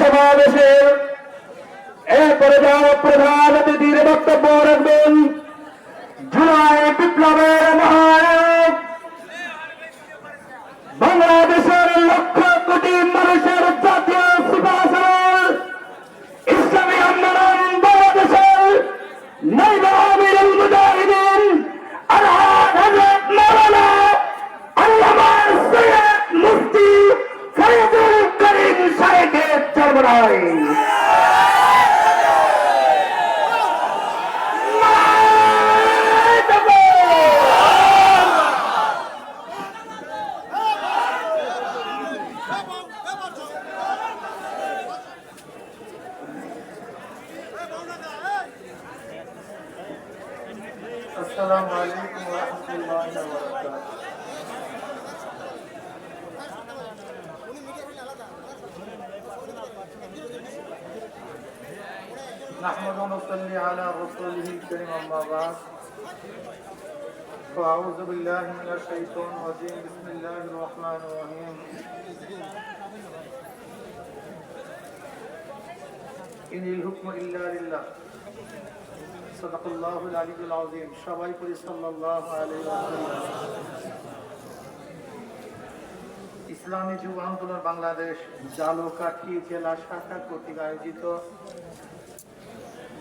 সমাবেশে এরপরে যারা প্রধান অতিথির বক্তব্য রাখবেন জুলাই বিপ্লবের মহানায়ক বাংলাদেশের নাই السلام عليكم ورحمة الله وبركاته نحمد ونصلي على رسوله الكريم أما بعد فأعوذ بالله من الشيطان الرجيم بسم الله الرحمن الرحيم إن الحكم إلا لله সদাকুল্লাহুল আলিউল আযীম সবাই পড়ি সাল্লাল্লাহু আলাইহি ওয়াসাল্লাম ইসলামী যুব আন্দোলন বাংলাদেশ জালকাঠি জেলা শাখা কর্তৃক আয়োজিত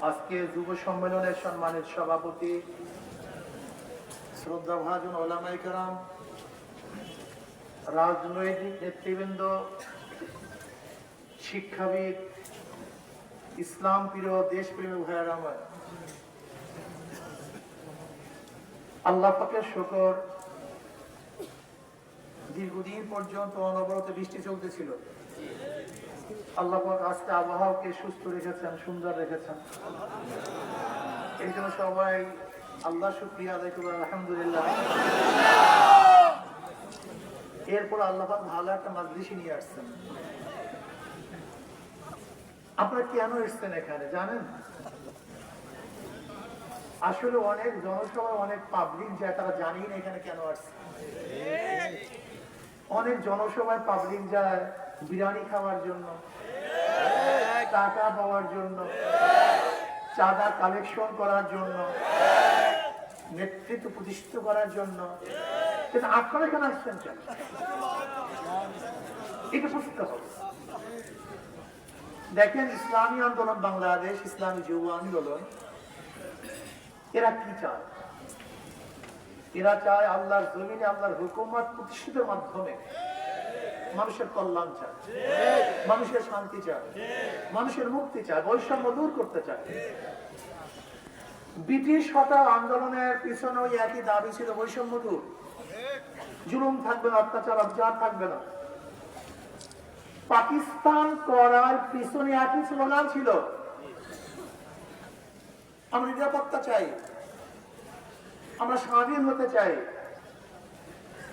আজকে যুব সম্মেলনের সম্মানিত সভাপতি, শ্রদ্ধা ভাজন ওলামাই কারাম, রাজনৈতিক নেতৃবৃন্দ, শিক্ষাবিদ, ইসলাম প্রিয় দেশপ্রেমী ভাইয়ার আমার। আল্লাহ পাকের শুকর দীর্ঘদিন পর্যন্ত অনবরত বৃষ্টি চলতেছিল। আল্লাহ আজকে আবহাওয়াকে সুস্থ রেখেছেন, সুন্দর রেখেছেন। এই জন্য সবাই আল্লাহ শুক্রিয়া আদায় করবেন আলহামদুলিল্লাহ। এরপর আল্লাহ ভালো একটা মাজলিসি নিয়ে আসছেন। আপনারা কেন এসছেন এখানে, জানেন? আসলে অনেক জনসভায় অনেক পাবলিক যায়, তারা জানি না এখানে কেন আসছে। অনেক জনসভায় পাবলিক যায় বিরিয়ানি খাওয়ার জন্য, টাকা পাওয়ার জন্য, চাঁদা কালেকশন করার জন্য, নেতৃত্ব প্রতিষ্ঠিত করার জন্য। আপনারা এখানে আসছেন কেন? এটা হবে। দেখেন, ইসলামী আন্দোলন বাংলাদেশ, ইসলামী যুব আন্দোলন, এরা কি চায়? এরা চায় আল্লাহর জমিনে, আল্লাহর হুকুমত প্রতিষ্ঠিতের মাধ্যমে মানুষের কল্যাণ চায়, মানুষের শান্তি চায়, মানুষের মুক্তি চায়, বৈষম্য দূর করতে চায়। ব্রিটিশ হটাও আন্দোলনের পিছনে ওই একই দাবি ছিল, বৈষম্য দূর। জুলুম থাকবে না, অত্যাচার অত্যাচার থাকবে না। পাকিস্তান করার পিছনে একই স্লোগান ছিল। আমরা নিরাপত্তা চাই। আমরা স্বাধীন হতে চাই।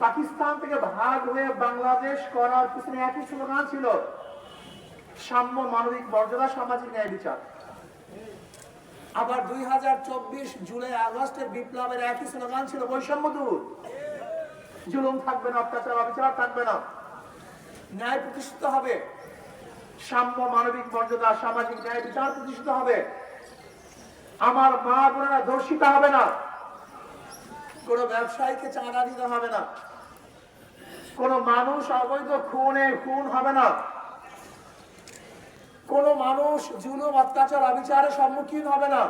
পাকিস্তান থেকে ভাগ হয়ে বাংলাদেশ করার পিছনে একই স্লোগান ছিল। সাম্য মানবিক মর্যাদা, সামাজিক ন্যায় বিচার। আবার দুই হাজার চব্বিশ জুলাই আগস্টের বিপ্লবের একই স্লোগান ছিল বৈষম্য দূর। জুলুম থাকবে না, অত্যাচার, অবিচার থাকবে না। ন্যায় প্রতিষ্ঠিত হবে। সাম্য মানবিক মর্যাদা, সামাজিক ন্যায় বিচার প্রতিষ্ঠিত হবে। আমার মা বোনেরা দর্শিত হবে না। কোন ব্যবসায়ীকে চাঁদা দিতে হবে না। কোন মানুষ অবৈধ খুনে, খুন হবে না। কোন মানুষ জুলুম, অত্যাচার, অবিচারের সম্মুখীন হবে না।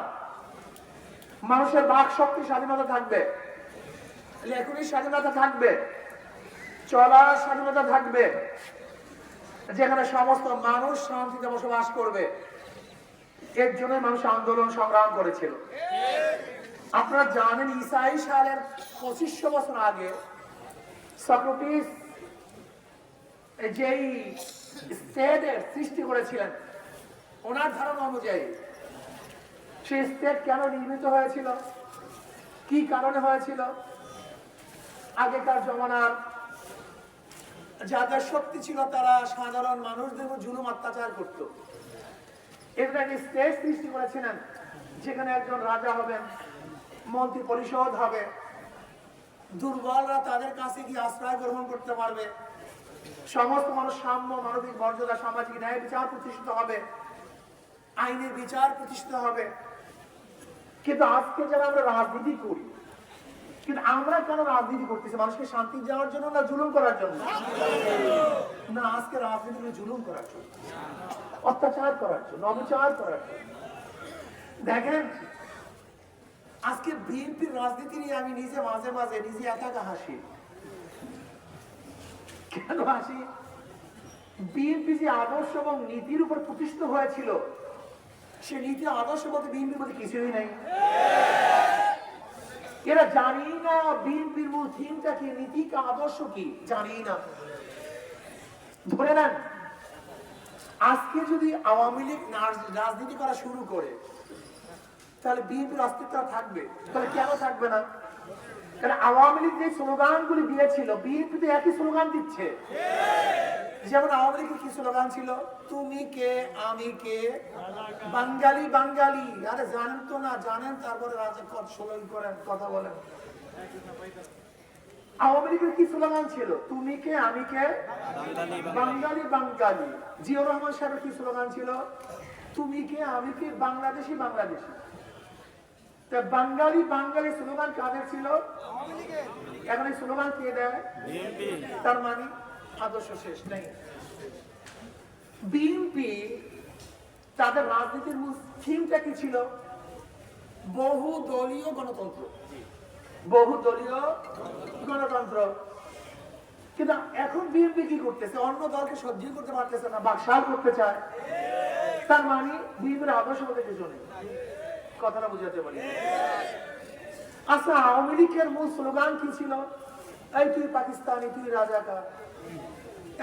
মানুষের বাক শক্তি স্বাধীনতা থাকবে। লেখনির স্বাধীনতা থাকবে। চলার স্বাধীনতা থাকবে। যেখানে সমস্ত মানুষ শান্তিতে বসবাস করবে। এর জন্য মানুষ আন্দোলন সংগ্রাম করেছিল। আপনারা জানেন ইসাই সালের পঁচিশশো বছর আগে সক্রেটিস, যেই স্টেটের সৃষ্টি করেছিলেন, ওনার ধারণা অনুযায়ী, সেই স্টেট কেন নির্মিত হয়েছিল? কি কারণে হয়েছিল? আগেকার জমানার যাদের শক্তি ছিল, তারা সাধারণ মানুষদের জুলুম অত্যাচার করত। এদের একটি স্টেজ সৃষ্টি করেছিলেন, যেখানে একজন রাজা হবেন, মন্ত্রী পরিষদ হবে দুর্বলরা তাদের কাছে গিয়ে আশ্রয় গ্রহণ করতে পারবে। সমস্ত মানুষ সাম্য, মানবিক মর্যাদা, সামাজিক ন্যায় বিচার প্রতিষ্ঠিত হবে। আইনের বিচার প্রতিষ্ঠিত হবে। কিন্তু আজকে যারা আমরা রাজনীতি করি, কিন্তু আমরা কেন রাজনীতি করতেছি? মানুষকে শান্তি যাওয়ার জন্য না জুলুম করার জন্য? না, আজকে রাজনীতি জুলুম করার জন্য। অত্যাচার করার জন্য, অবিচার করার জন্য। দেখেন আজকে বিএনপির রাজনীতি নিয়ে আমি নিজে মাঝে মাঝে নিজে একা হাসি। কেন হাসি? বিএনপি যে আদর্শ এবং নীতির উপর প্রতিষ্ঠিত হয়েছিল, সে নীতি আদর্শ বলতে বিএনপির মধ্যে কিছুই নাই। এরা জানি না বিএনপির মূল থিমটা কি, নীতি কি, আদর্শ কি? জানি না। ধরে নেন, আজকে যদি আওয়ামী লীগ রাজনীতি করা শুরু করে তাহলে বিএনপির অস্তিত্ব থাকবে। তাহলে কেন থাকবে না? কারণ আওয়ামী লীগ যে স্লোগানগুলি দিয়েছিল বিএনপি তো একই স্লোগান দিচ্ছে। যেমন আওয়ামী লীগের কি স্লোগান ছিল? তুমি কে, আমি কে? বাঙালি বাঙালি। আরে জানেন তো না, জানেন, তারপরে রাজা কত স্লোগান করেন, কথা বলেন। আওয়ামী লীগের কি স্লোগান ছিল? তুমি কে, আমি কে? বাঙালি বাঙালি। জিয়াউর রহমান সাহেবের কি স্লোগান ছিল? তুমি কে, আমি কে? বাংলাদেশি বাংলাদেশি। তা বাঙালি বাঙালি স্লোগান কাদের ছিল? এখন এই স্লোগান কে দেয়? তার মানে আদর্শ শেষ নেই। বিএনপি তাদের রাজনীতির মূল থিমটা কি ছিল? বহু দলীয় গণতন্ত্র। বহু দলীয় গণতন্ত্র। কিন্তু এখন বিএনপি কি করতেছে? অন্য দলকে সহ্য করতে পারতেছে না বাকশাল করতে চায়। তার মানে বিএনপির আদর্শ বলতে কিছু নেই। কথাটা বুঝাতে পারি? আচ্ছা আওয়ামী লীগের মূল স্লোগান কি ছিল? এই তুই পাকিস্তানি, তুই রাজাকার।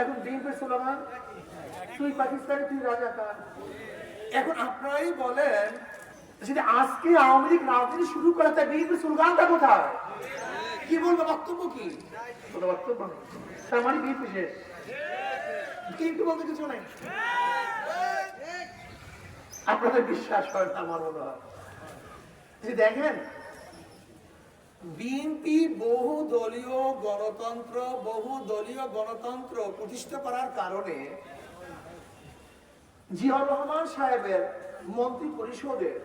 এখন বিএনপির স্লোগান, তুই পাকিস্তানি, তুই রাজাকার। এখন আপনারাই বলেন, যদি আজকে আওয়ামী লীগ রাজনীতি শুরু করে তাই বিএনপির স্লোগানটা কোথায়? কি বলব, বক্তব্য কি? বক্তব্য নেই। মানে বিএনপি শেষ। বিএনপি বলতে কিছু নেই। আপনাদের বিশ্বাস হয় আমার মনে হয়। যে দেখেন? বিএনপি বহু দলীয় গণতন্ত্র, বহু দলীয় গণতন্ত্র প্রতিষ্ঠা করার কারণে জিয়াউর রহমান সাহেবের মন্ত্রী পরিষদের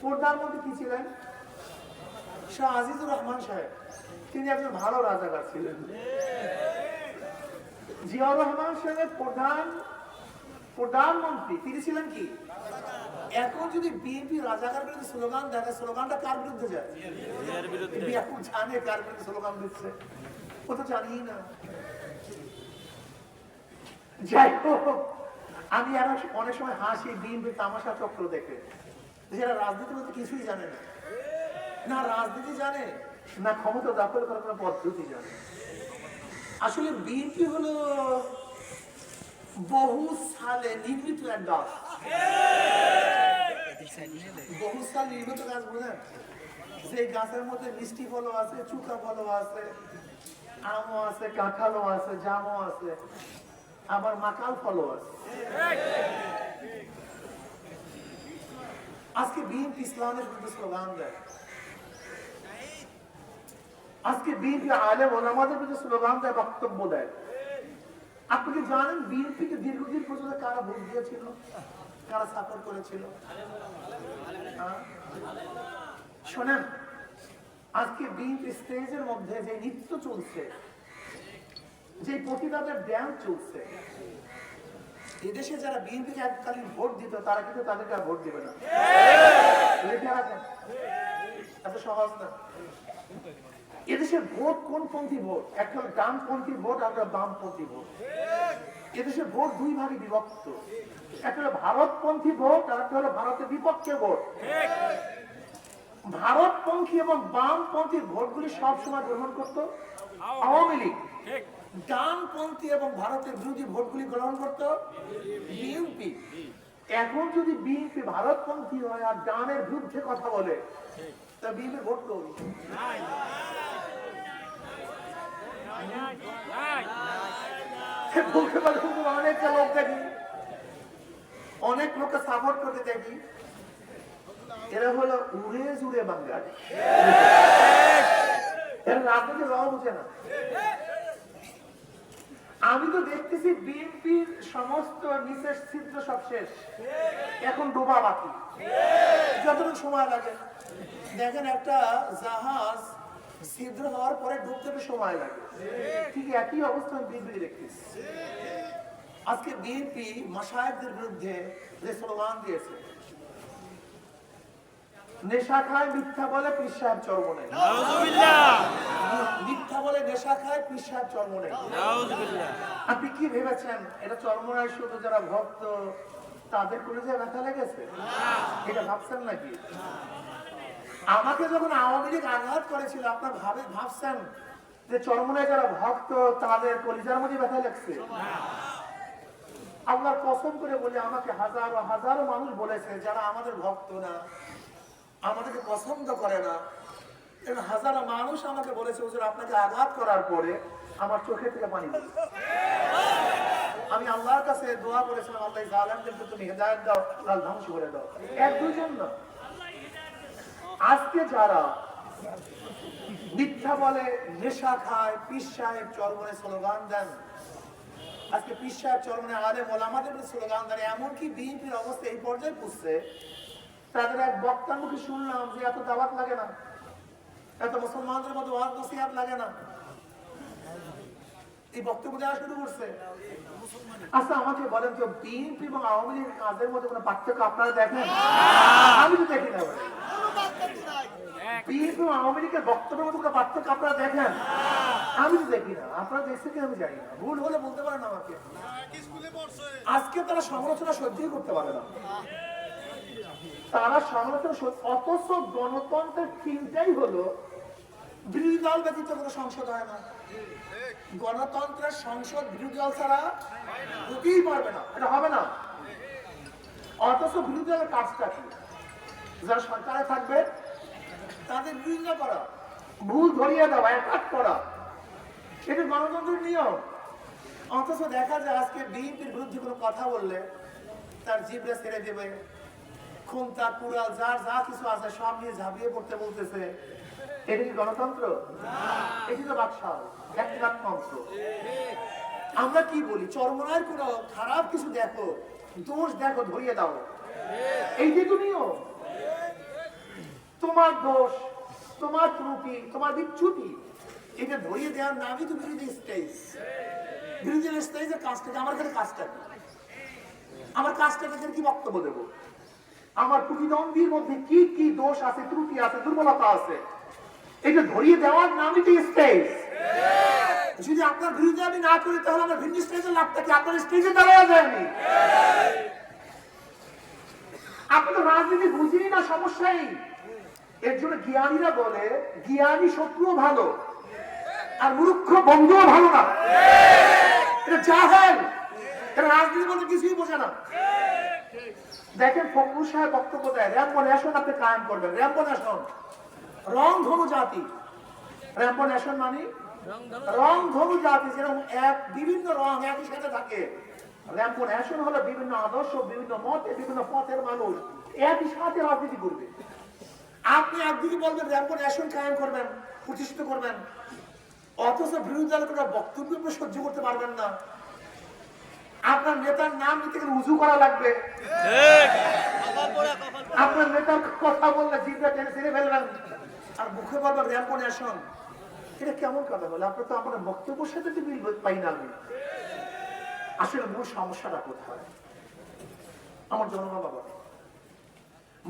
প্রধানমন্ত্রী কি ছিলেন? শাহ আজিজুর রহমান সাহেব। তিনি একজন ভালো রাজাকার ছিলেন। জিয়াউর রহমান সাহেবের প্রধান, প্রধানমন্ত্রী তিনি ছিলেন কি? এখন যদি বিএনপি রাজাকার বিরুদ্ধে স্লোগান দেয় স্লোগানটা কার বিরুদ্ধে যায়? এখন জানে কার বিরুদ্ধে স্লোগান দিচ্ছে। ও তো জানিই না। যাই হোক আমি আর অনেক সময় হাসি বিএনপি তামাশা চক্র দেখে। যারা রাজনীতি বলতে কিছুই জানে না। না রাজনীতি জানে না ক্ষমতা দখল করার কোনো পদ্ধতি জানে। আসলে বিএনপি হলো বহু সালে নির্মিত এক দল বহু সাল নির্মিত গাছ বোঝেন যে গাছের মধ্যে মিষ্টি ফলও আছে, চুকা ফলও আছে, আমও আছে, কাঁঠালও আছে, জামও আছে, আবার মাকাল ফলও আছে। আজকে বিএনপি ইসলামের বিরুদ্ধে স্লোগান দেয়। আজকে বিএনপি আলেম ওলামাদের বিরুদ্ধে স্লোগান দেয়, বক্তব্য দেয়। আপনি কি জানেন বিএনপিকে দীর্ঘদিন পর্যন্ত কারা ভোট দিয়েছিল? কারা সাপোর্ট করেছিল? হ্যাঁ? শোনেন আজকে বিএনপি স্টেজের মধ্যে যে নৃত্য চলছে যে প্রতিবাদের ড্যান্স চলছে এদেশে যারা বিএনপি বিএনপিকে এককালীন ভোট দিত তারা কিন্তু তাদেরকে আর ভোট দিবে না। লিখে রাখেন এত সহজ না। এদেশের ভোট কোন পন্থী ভোট? একটা ডানপন্থী ভোট, আর একটা বামপন্থী ভোট। এদেশের ভোট দুই ভাগে বিভক্ত। একটা হলো ভারতপন্থী ভোট, আর একটা হলো ভারতের বিপক্ষে ভোট। ভারতপন্থী এবং বামপন্থী ভোটগুলি সবসময় গ্রহণ করত আওয়ামী লীগ। ডানপন্থী এবং ভারতের বিরোধী ভোটগুলি গ্রহণ করত বিএনপি। এখন যদি বিএনপি ভারতপন্থী হয় আর ডানের বিরুদ্ধে কথা বলে, তা বিএনপি ভোট করবে অনেক লোককে সাপোর্ট করতে দেখি এরা হলো উড়ে জুড়ে বাঙালি। এরা রাজনীতি রহ বুঝে না। আমি তো দেখতেছি বিএনপির সমস্ত নিচের ছিদ্র সব শেষ। এখন ডোবা বাকি। যতটুকু সময় লাগে। দেখেন একটা জাহাজ ছিদ্র হওয়ার পরে ডুবতে একটু সময় লাগে। ঠিক একই অবস্থা আমি বিএনপি দেখতেছি। আজকে বিএনপি মাসায়কদের বিরুদ্ধে যে স্লোগান দিয়েছে নেশা খায় মিথ্যা বলে পীর সাহেব চর্ম নেই মিথ্যা বলে নেশা খায় পীর সাহেব চর্ম নেই আপনি কি ভেবেছেন এটা চর্মরায় শুধু যারা ভক্ত তাদের যে ব্যথা লেগেছে? এটা ভাবছেন নাকি? আমাকে যখন আওয়ামী লীগ আঘাত করেছিল, আপনার ভাবে ভাবছেন যে চরমনায় যারা ভক্ত, তাদের কলিজার মধ্যে ব্যথা লাগছে? আল্লাহর কসম করে বলে, আমাকে হাজারো হাজারো মানুষ বলেছে, যারা আমাদের ভক্ত না, আমাদেরকে পছন্দ করে না, এবং হাজারো মানুষ আমাকে বলেছে, হুজুর, আপনাকে আঘাত করার পরে আমার চোখে থেকে পানি আমি আল্লাহর কাছে দোয়া করেছিলাম, আল্লাহ জালেমদেরকে তুমি হেদায়ত দাও লাল ধ্বংস করে দাও। এক দুজন না। আজকে যারা মিথ্যা বলে, নেশা খায় পিস সাহেব চরমনে স্লোগান দেন, আজকে পিস সাহেব চরমনে আলে মোলামাদের স্লোগান দেন, এমনকি বিএনপির অবস্থা এই পর্যায়ে পুষছে তাদের এক বক্তার মুখে শুনলাম যে এত দাওয়াত লাগে না, এত মুসলমানদের মধ্যে ওয়াজ নসিহাত লাগে না। এই বক্তব্য দেওয়া শুরু করছে। আচ্ছা আমাকে বলেন তো বিএনপি এবং আওয়ামী লীগ কাজের মধ্যে কোনো পার্থক্য আপনারা দেখেন? আমি তো দেখি না। বিএনপি আওয়ামী লীগের বক্তব্যের মধ্যে পার্থক্য আপনারা দেখেন? আমি তো দেখি না, আপনারা দেখছেন কি আমি জানি না। ভুল হলে বলতে পারেন আমাকে। আজকে তারা সমালোচনা সহ্যই করতে পারে না। তারা সমালোচনা অথচ গণতন্ত্রের চিন্তাই হলো, বিরোধী দল ব্যতীত কোনো সংসদ হয় না। গণতন্ত্রের সংসদ বিরোধী দল ছাড়া হতেই পারবে না। এটা হবে না। অথচ বিরোধী দলের কাজটা কি? যারা সরকারে থাকবে তাদের বিরোধিতা করা ভুল ধরিয়ে দেওয়া একাট করা। এটা গণতন্ত্রের নিয়ম। অথচ দেখা যায় আজকে বিএনপির বিরুদ্ধে কোনো কথা বললে তার জিবরে ছেড়ে দেবে। খুনতা কুড়াল যার যা কিছু আছে সব নিয়ে ঝাঁপিয়ে পড়তে বলতেছে। এটা কি গণতন্ত্র? এটি তো বাদশাহ ব্যক্তিগততন্ত্র আমরা কি বলি? চরমনায়ের কোন খারাপ কিছু দেখো দোষ দেখো ধরিয়ে দাও। এই যে তুমিও তোমার দোষ, তোমার ত্রুটি, তোমার বিচ্যুতি এটা ধরিয়ে দেওয়ার নামই তো বিরোধী স্টেজ বিরোধী স্টেজের কাজটাকে আমার কাছে কাজটা? আমার কাজটাকে কি? বক্তব্য দেবো? আমার প্রতিদ্বন্দ্বীর মধ্যে কি কি দোষ আছে, ত্রুটি আছে, দুর্বলতা আছে? এটা ধরিয়ে দেওয়ার নামই তো স্টেজ যদি আপনার বিরুদ্ধে আমি না করি, তাহলে আমার ভিন্ন স্টেজের লাভটা কি? আপনার স্টেজে দাঁড়ানো যায়নি। আপনি তো রাজনীতি বুঝিনি না, সমস্যাই। এর জন্য জ্ঞানীরা বলে, জ্ঞানী শত্রুও ভালো, আর মূর্খ বন্ধুও ভালো না। এটা জাহেল। এটা রাজনীতি বলতে কিছুই বোঝে না। দেখেন ফখরুল সাহেব বক্তব্য দেয় র্যাম্পো ন্যাশন আপনি কায়েম করবেন, র্যাম্পো ন্যাশন রং ধনু জাতি। র্যাম্পো ন্যাশন মানে? রং ধনু জাতি, যেরকম এক, বিভিন্ন রং একই সাথে থাকে। র্যাম্পো ন্যাশন হলো বিভিন্ন আদর্শ, বিভিন্ন মতে, বিভিন্ন পথের মানুষ। একই সাথে রাজনীতি করবে। আপনি একদিকে বলবেন র্যাম্পো ন্যাশন কায়েম করবেন, প্রতিষ্ঠিত করবেন, অথচ বিরোধী দলের কোনো বক্তব্য সহ্য করতে পারবেন না। আপনার নেতার নাম নিতে গেলে উজু করা লাগবে। আপনার নেতার কথা বললে জিভটা টেনে ছিঁড়ে ফেলবেন। আর মুখে বলবেন র্যাম্পো ন্যাশন এটা কেমন কথা বলে? আপনার তো আপনার বক্তব্যের সাথে তো মিল পাই না আমি। আসলে মূল সমস্যাটা কোথায়? আমার জনগণ বাবা।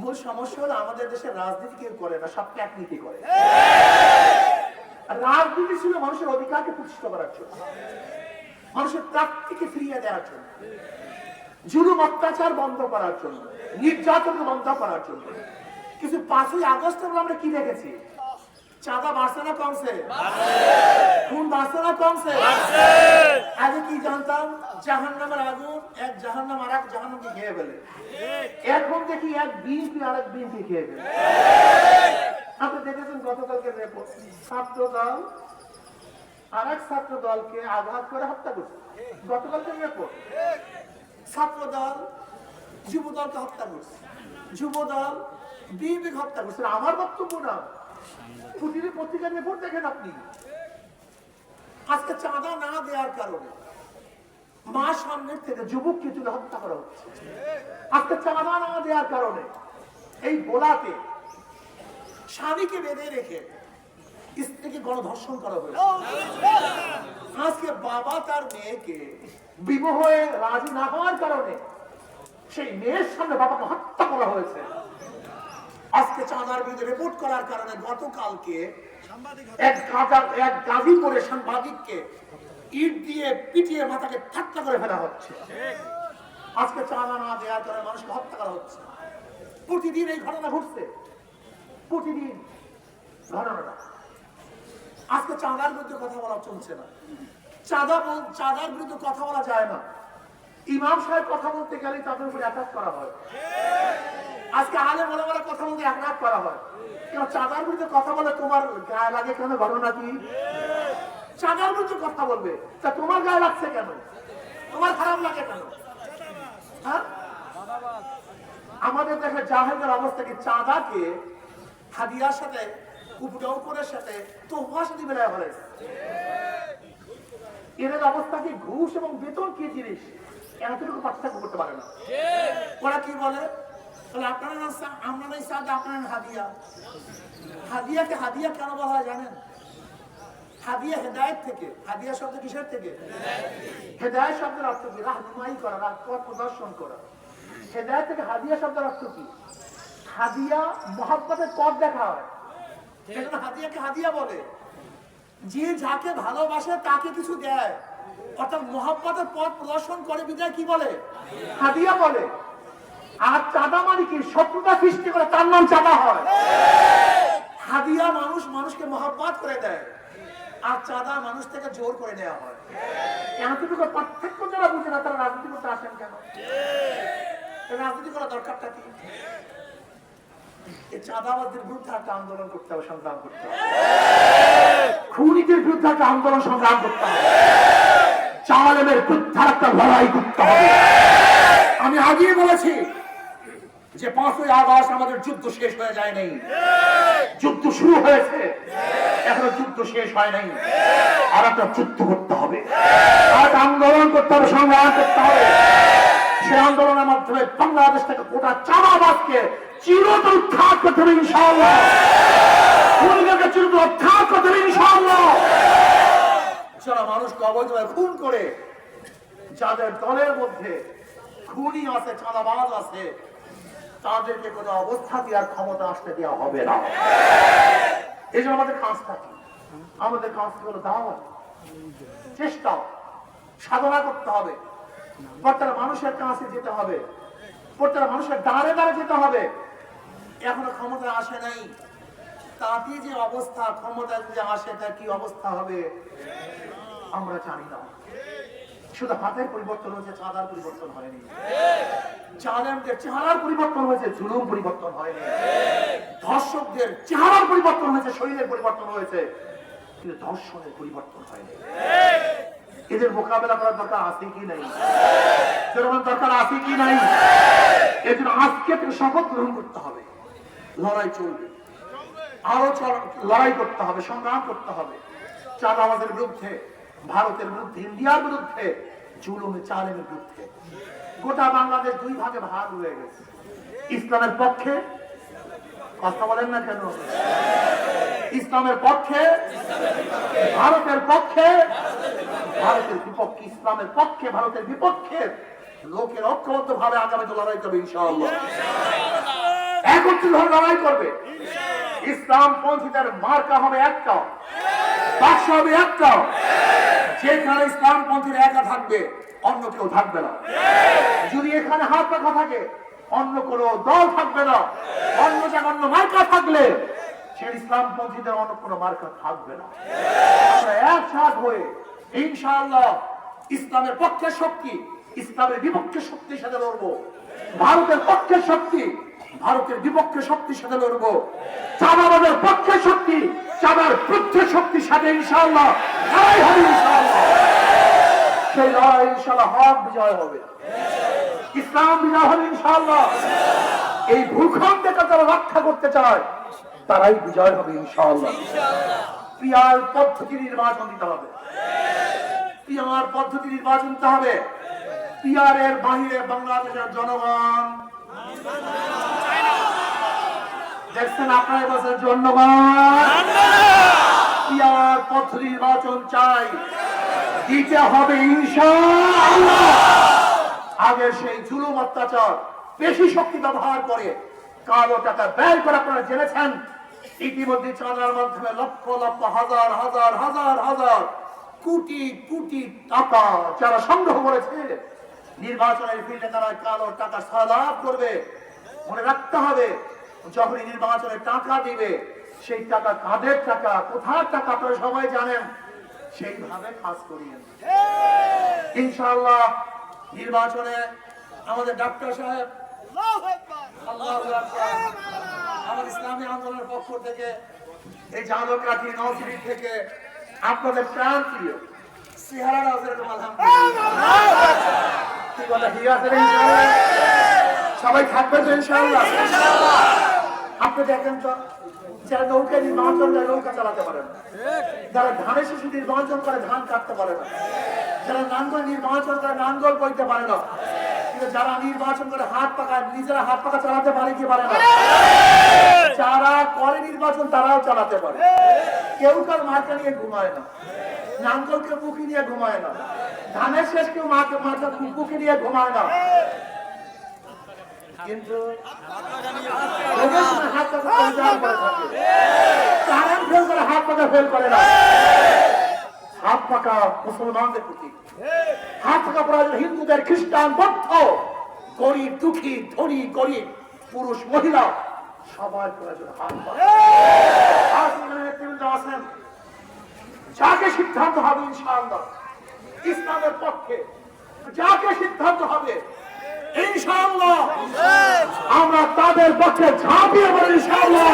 মূল সমস্যা হলো আমাদের রাজনীতি কেউ করে না, সব করে। রাজনীতি ছিল মানুষের অধিকারকে করার জন্য, মানুষের প্রাপ্তিকে ফিরিয়ে দেওয়ার জন্য, জুলুম, অত্যাচার বন্ধ করার জন্য, নির্যাতন বন্ধ করার জন্য। কিছু পাঁচই আগস্ট আমরা কি দেখেছি? চাঁদা বাড়ছে না কমছে? খুন বাড়ছে না কমছে? আগে কি জানতাম? জাহান নামের আগুন এক জাহান নাম আর এক জাহান নামকে খেয়ে ফেলে। এখন দেখি এক বিএনপি আর এক বিএনপি খেয়ে ফেলে। আপনি দেখেছেন গতকালকে রেপোর্ট ছাত্র দল আর এক ছাত্র দলকে আঘাত করে হত্যা করছে। গতকালকে রেপোর্ট ছাত্র দল যুব দলকে হত্যা করছে। যুব দল বিএনপি হত্যা করছে। আমার বক্তব্য না। রিপোর্ট দেখেন আপনি। আজকে চাঁদা না দেওয়ার কারণে মা সামনের থেকে যুবককে তুলে হত্যা করা হচ্ছে। আজকে চাঁদা না দেওয়ার কারণে এই স্বামীকে বেঁধে রেখে স্ত্রীকে গণধর্ষণ করা হয়েছে। আজকে বাবা তার মেয়েকে বিবাহে রাজি না হওয়ার কারণে সেই মেয়ের সামনে বাবাকে হত্যা করা হয়েছে। আজকে চাঁদার বিরুদ্ধে রিপোর্ট করার কারণে গতকালকে এক গাজা এক গাজীপুরের সাংবাদিককে ইট দিয়ে পিটিয়ে মাথাকে ঠাট্টা করে ফেলা হচ্ছে। আজকে চাঁদা না দেওয়ার কারণে মানুষকে হত্যা করা হচ্ছে। প্রতিদিন এই ঘটনা ঘটছে। প্রতিদিন ঘটনাটা। আজকে চাঁদার বিরুদ্ধে কথা বলা চলছে না। চাঁদা চাঁদার বিরুদ্ধে কথা বলা যায় না। ইমাম সাহেব কথা বলতে গেলে তাদের উপরে অ্যাটাক করা হয়। আজকে আলে বলে বলে কথা বলতে অ্যাটাক করা হয়। কেন চাঁদার বিরুদ্ধে কথা বলে তোমার গায়ে লাগে কেন ঘটনা কি চাঁদার বিরুদ্ধে কথা বলবে। তা তোমার গায়ে লাগছে কেন? তোমার খারাপ লাগে কেন? হ্যাঁ? আমাদের দেশে জাহেদের অবস্থা কি? চাঁদাকে হাদিয়ার সাথে উপডৌকরের সাথে তোফার সাথে বেলায় হলে এদের অবস্থা কি? ঘুষ এবং বেতন কি জিনিস? এতটুকু পার্থক্য করতে পারে না। ওরা কি বলে? তাহলে আপনারা হাদিয়া। হাদিয়াকে হাদিয়া কেন বলা হয় জানেন? হাদিয়া থেকে। হাদিয়া শব্দ কিসের থেকে? শব্দের অর্থ কি? করা প্রদর্শন করা। থেকে হাদিয়া শব্দের অর্থ কি? হাদিয়া মহাব্বতের পথ দেখা হয়। হাদিয়াকে হাদিয়া বলে। যে যাকে ভালোবাসে তাকে কিছু দেয়। অর্থাৎ মহাব্বতের পথ প্রদর্শন করে বিদায় কি বলে? হাদিয়া বলে। আর চাঁদা কি শত্রুতা সৃষ্টি করে তার নাম চাঁদা হয়। হাদিয়া মানুষ মানুষকে মহাব্বত করে দেয়। আর চাঁদা মানুষ থেকে জোর করে নেওয়া হয়। এতটুকু পার্থক্য যারা বুঝে না তারা রাজনীতি করতে আসেন কেন? রাজনীতি করা দরকারটা কি? এই চাঁদাবাদের বিরুদ্ধে একটা আন্দোলন করতে হবে সংগ্রাম করতে হবে। খুনিদের বিরুদ্ধে একটা আন্দোলন সংগ্রাম করতে হবে। চালেমের বিরুদ্ধে একটা লড়াই করতে হবে। আমি আগেই বলেছি যে পাঁচই আগস্ট আমাদের যুদ্ধ শেষ হয়ে যায় নাই। যুদ্ধ শুরু হয়েছে। এখনও যুদ্ধ শেষ হয় নাই। আর একটা যুদ্ধ করতে হবে। আর আন্দোলন করতে হবে, সংগ্রাম করতে হবে। সেই আন্দোলনের মাধ্যমে বাংলাদেশ থেকে গোটা চাঁদাবাদকে চিরতর উৎখাত করতে হবে ইনশাআল্লাহ। খুনিদেরকে চিরতর উৎখাত করতে হবে ইনশাআল্লাহ। যারা মানুষকে অবৈধভাবে খুন করে। যাদের দলের মধ্যে খুনি আছে, চাঁদাবাজ আছে তাদেরকে কোনো অবস্থাতে আর ক্ষমতা আসতে দেওয়া হবে না। এই জন্য আমাদের কাজটা কি? আমাদের কাজটা হলো দাওয়াত। চেষ্টা। সাধনা করতে হবে। প্রত্যেকটা মানুষের কাছে যেতে হবে। প্রত্যেকটা মানুষের দাঁড়ে দাঁড়ে যেতে হবে। এখনও ক্ষমতা আসে নাই। তাতে যে অবস্থা, ক্ষমতা যদি আসে, তার কি অবস্থা হবে? আমরা জানি না। শুধু হাতের পরিবর্তন হয়েছে, চাঁদার পরিবর্তন হয়নি। জালেমদের চেহারার পরিবর্তন হয়েছে, জুলুম পরিবর্তন হয়নি। ধর্ষকদের চেহারার পরিবর্তন হয়েছে, শরীরের পরিবর্তন হয়েছে, কিন্তু ধর্ষণের পরিবর্তন হয়নি। এদের মোকাবেলা করার দরকার আছে কি নাই? সেরকম দরকার আছে কি নাই? জন্য আজকে থেকে শপথ গ্রহণ করতে হবে। লড়াই চলবে। আরও লড়াই করতে হবে, সংগ্রাম করতে হবে। চাঁদাবাজের বিরুদ্ধে ভারতের বিরুদ্ধে, ইন্ডিয়ার বিরুদ্ধে, জুলুমে চালের বিরুদ্ধে। গোটা বাংলাদেশ দুই ভাগে ভাগ হয়ে গেছে। ইসলামের পক্ষে, কথা বলেন না কেন? ইসলামের পক্ষে, ভারতের পক্ষে, ভারতের বিপক্ষে, ইসলামের পক্ষে, ভারতের বিপক্ষে লোকের ঐক্যবদ্ধ ভাবে আগামীতে লড়াই করবে, ইনশাআল্লাহ। একত্রিত ভাবে লড়াই করবে? ইসলাম পন্থীদের মার্কা হবে একটা বাক্স হবে একটা যেখানে ইসলাম পন্থীর একা থাকবে, অন্য কেউ থাকবে না। যদি এখানে হাত রাখা থাকে, অন্য কোন দল থাকবে না। অন্য জায়গায় অন্য মার্কা থাকলে সে ইসলাম পন্থীদের অন্য কোন মার্কা থাকবে না। একসাথ হয়ে, ইনশাআল্লাহ, ইসলামের পক্ষে শক্তি, ইসলামের বিপক্ষে শক্তির সাথে লড়বো। ভারতের পক্ষে শক্তি ভারতের বিপক্ষে শক্তির সাথে লড়বো। চাঁদাবাদের পক্ষে শক্তি চাঁদার বিরুদ্ধে শক্তির সাথে ইনশাআল্লাহ। সেই লড়াই ইনশাআল্লাহ হক বিজয় হবে। ইসলাম বিজয় হবে ইনশাআল্লাহ। এই ভূখণ্ডকে যারা রক্ষা করতে চায়, তারাই বিজয় হবে ইনশাআল্লাহ। পিয়ার পদ্ধতি নির্বাচন দিতে হবে। পিয়ার পদ্ধতি নির্বাচন দিতে হবে। পিয়ারের বাহিরে বাংলাদেশের জনগণ দেখছেন আপনার এবছর জনগণ পিয়ার পথ নির্বাচন চাই। দিতে হবে ইনশাআল্লাহ। আগে সেই জুলুম অত্যাচার বেশি শক্তি ব্যবহার করে কালো টাকা ব্যয় করে আপনারা জেনেছেন। ইতিমধ্যে চাঁদার মাধ্যমে লক্ষ লক্ষ, হাজার হাজার হাজার হাজার কোটি কোটি টাকা যারা সংগ্রহ করেছে। নির্বাচনের ফিল্ডে তারা কালো টাকা সালাভ করবে। মনে রাখতে হবে যখনই নির্বাচনে টাকা দিবে, সেই টাকা কাদের টাকা, কোথার টাকা, আপনারা সবাই জানেন, সেইভাবে কাজ করিয়েন। ইনশাআল্লাহ নির্বাচনে আমাদের ডাক্তার সাহেব আমার ইসলামী আন্দোলনের পক্ষ থেকে এই জালকাঠি নওসিরি থেকে আপনাদের প্রাণ প্রিয় চেহারা নজরের আলহামদুলিল্লাহ? সবাই থাকবে তো ইনশাআল্লাহ? আপনি দেখেন তো, যারা নৌকা নির্বাচন করে নৌকা চালাতে পারে না। যারা ধানের শিশু নির্বাচন করে, ধান কাটতে পারে না। যারা নাঙ্গল নির্বাচন করে, নাঙ্গল বইতে পারে না। কিন্তু যারা নির্বাচন করে, হাত পাকা নিজেরা হাত পাকা চালাতে পারে কি পারে না? যারা করে নির্বাচন, তারাও চালাতে পারে। কেউ কার মার্কা নিয়ে ঘুমায় না। নাঙ্গলকে মুখে নিয়ে ঘুমায় না। ধানের শেষ কেউ মাকে মাথা মুখে নিয়ে ঘুমায় না। কিন্তু হাত পাকা ফেল করে না হাত পাকা মুসলমানদের প্রতি হাত পাকা প্রয়োজন হিন্দুদের খ্রিস্টান বৌদ্ধ গরিব দুঃখী ধনী গরিব পুরুষ মহিলা সবার প্রয়োজন হাত পাকা আছেন যাকে সিদ্ধান্ত হবে ইনশাআল্লাহ ইসলামের পক্ষে যাকে সিদ্ধান্ত হবে ইনশাআল্লাহ। আমরা তাদের পক্ষে ঝাঁপিয়ে পড়ে ইনশাআল্লাহ।